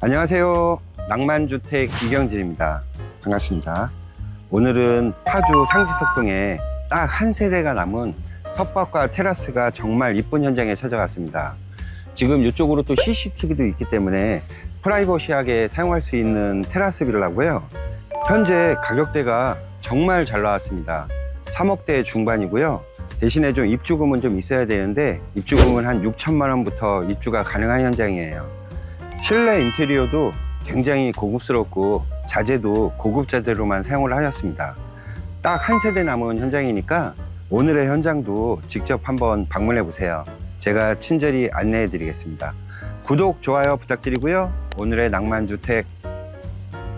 안녕하세요. 낭만주택 이경진입니다. 반갑습니다. 오늘은 파주 상지석동에 딱 한 세대가 남은 텃밭과 테라스가 정말 이쁜 현장에 찾아갔습니다. 지금 이쪽으로 또 CCTV도 있기 때문에 프라이버시하게 사용할 수 있는 테라스 빌라고요. 현재 가격대가 정말 잘 나왔습니다. 3억대 중반이고요. 대신에 좀 입주금은 좀 있어야 되는데 입주금은 한 6천만 원부터 입주가 가능한 현장이에요. 실내 인테리어도 굉장히 고급스럽고 자재도 고급 자재로만 사용을 하였습니다. 딱 한 세대 남은 현장이니까 오늘의 현장도 직접 한번 방문해 보세요. 제가 친절히 안내해 드리겠습니다. 구독, 좋아요 부탁드리고요. 오늘의 낭만주택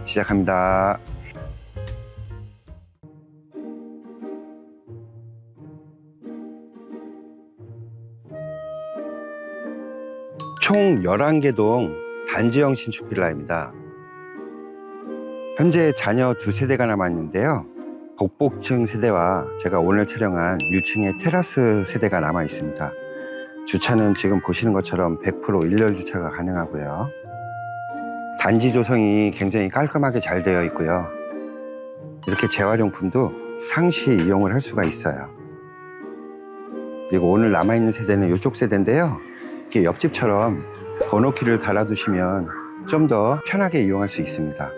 시작합니다. 총 11개 동 단지형 신축 빌라입니다. 현재 자녀 두 세대가 남았는데요. 복복층 세대와 제가 오늘 촬영한 1층의 테라스 세대가 남아 있습니다. 주차는 지금 보시는 것처럼 100% 일렬 주차가 가능하고요. 단지 조성이 굉장히 깔끔하게 잘 되어 있고요. 이렇게 재활용품도 상시 이용을 할 수가 있어요. 그리고 오늘 남아있는 세대는 이쪽 세대인데요. 이렇게 옆집처럼 번호키를 달아두시면 좀 더 편하게 이용할 수 있습니다.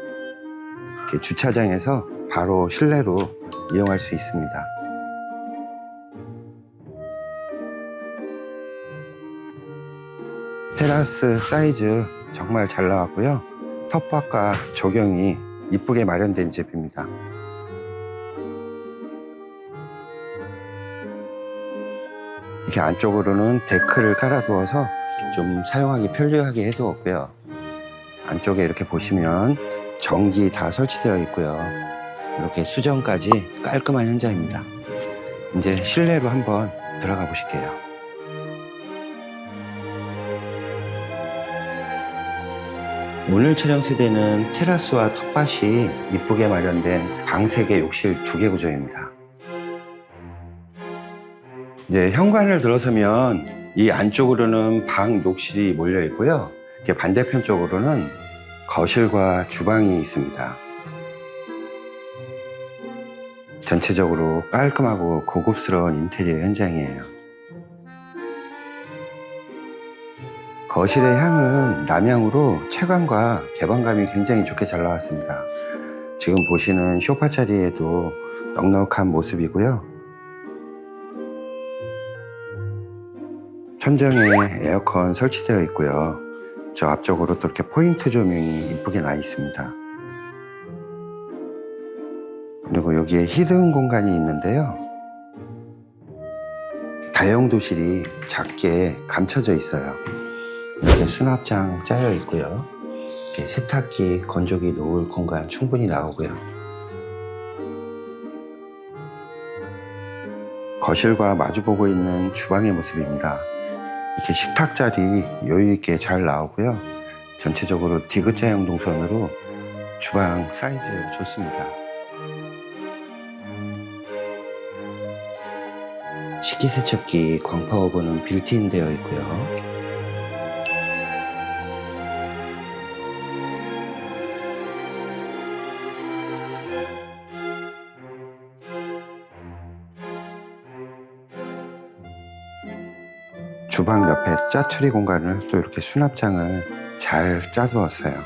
이렇게 주차장에서 바로 실내로 이용할 수 있습니다. 테라스 사이즈 정말 잘 나왔고요. 텃밭과 조경이 이쁘게 마련된 집입니다. 이렇게 안쪽으로는 데크를 깔아두어서 좀 사용하기 편리하게 해두었고요. 안쪽에 이렇게 보시면 전기 다 설치되어 있고요. 이렇게 수정까지 깔끔한 현장입니다. 이제 실내로 한번 들어가 보실게요. 오늘 촬영 세대는 테라스와 텃밭이 이쁘게 마련된 방 3개 욕실 2개 구조입니다. 이제 현관을 들어서면 이 안쪽으로는 방 욕실이 몰려 있고요. 이렇게 반대편 쪽으로는 거실과 주방이 있습니다. 전체적으로 깔끔하고 고급스러운 인테리어 현장이에요. 거실의 향은 남향으로 채광과 개방감이 굉장히 좋게 잘 나왔습니다. 지금 보시는 쇼파 자리에도 넉넉한 모습이고요. 천정에 에어컨 설치되어 있고요. 저 앞쪽으로 또 이렇게 포인트 조명이 이쁘게 나 있습니다. 그리고 여기에 히든 공간이 있는데요. 다용도실이 작게 감춰져 있어요. 이렇게 수납장 짜여 있고요. 이렇게 세탁기, 건조기 놓을 공간 충분히 나오고요. 거실과 마주보고 있는 주방의 모습입니다. 이렇게 식탁 자리 여유 있게 잘 나오고요. 전체적으로 디귿자형 동선으로 주방 사이즈 좋습니다. 식기세척기 광파 오븐은 빌트인 되어 있고요. 주방 옆에 짜투리 공간을 또 이렇게 수납장을 잘 짜두었어요.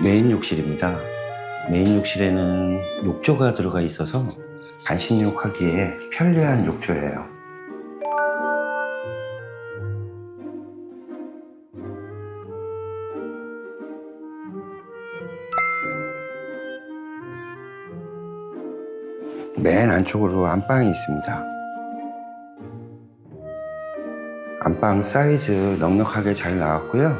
메인 욕실입니다. 메인 욕실에는 욕조가 들어가 있어서 반신욕하기에 편리한 욕조예요. 맨 안쪽으로 안방이 있습니다. 안방 사이즈 넉넉하게 잘 나왔고요.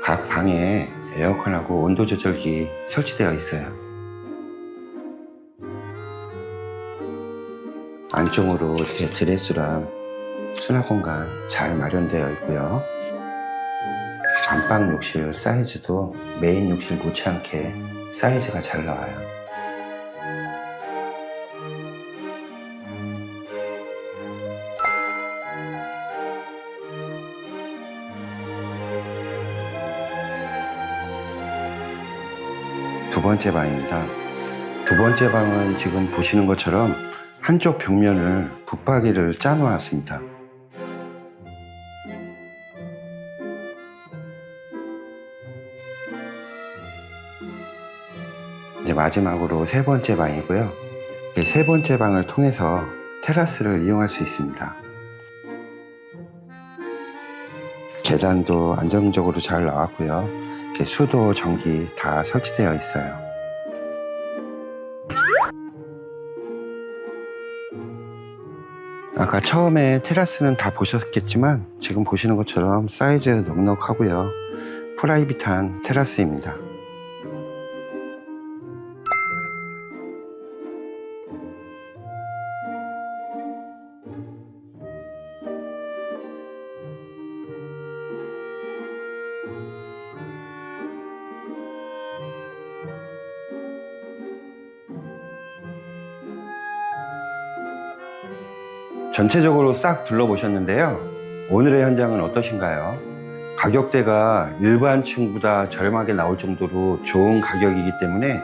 각 방에 에어컨하고 온도 조절기 설치되어 있어요. 안쪽으로 이렇게 드레스랑 수납 공간 잘 마련되어 있고요. 안방 욕실 사이즈도 메인 욕실 못지않게 사이즈가 잘 나와요. 두 번째 방입니다. 두 번째 방은 지금 보시는 것처럼 한쪽 벽면을 붙박이를 짜 놓았습니다. 이제 마지막으로 세 번째 방이고요. 이세 번째 방을 통해서 테라스를 이용할 수 있습니다. 계단도 안정적으로 잘 나왔고요. 이렇게 수도, 전기 다 설치되어 있어요. 아까 처음에 테라스는 다 보셨겠지만 지금 보시는 것처럼 사이즈 넉넉하고요. 프라이빗한 테라스입니다. 전체적으로 싹 둘러보셨는데요. 오늘의 현장은 어떠신가요? 가격대가 일반층보다 저렴하게 나올 정도로 좋은 가격이기 때문에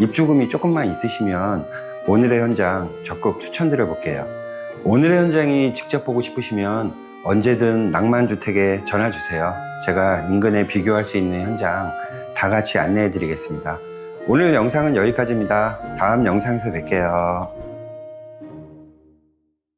입주금이 조금만 있으시면 오늘의 현장 적극 추천드려 볼게요. 오늘의 현장이 직접 보고 싶으시면 언제든 낭만주택에 전화 주세요. 제가 인근에 비교할 수 있는 현장 다 같이 안내해 드리겠습니다. 오늘 영상은 여기까지입니다. 다음 영상에서 뵐게요.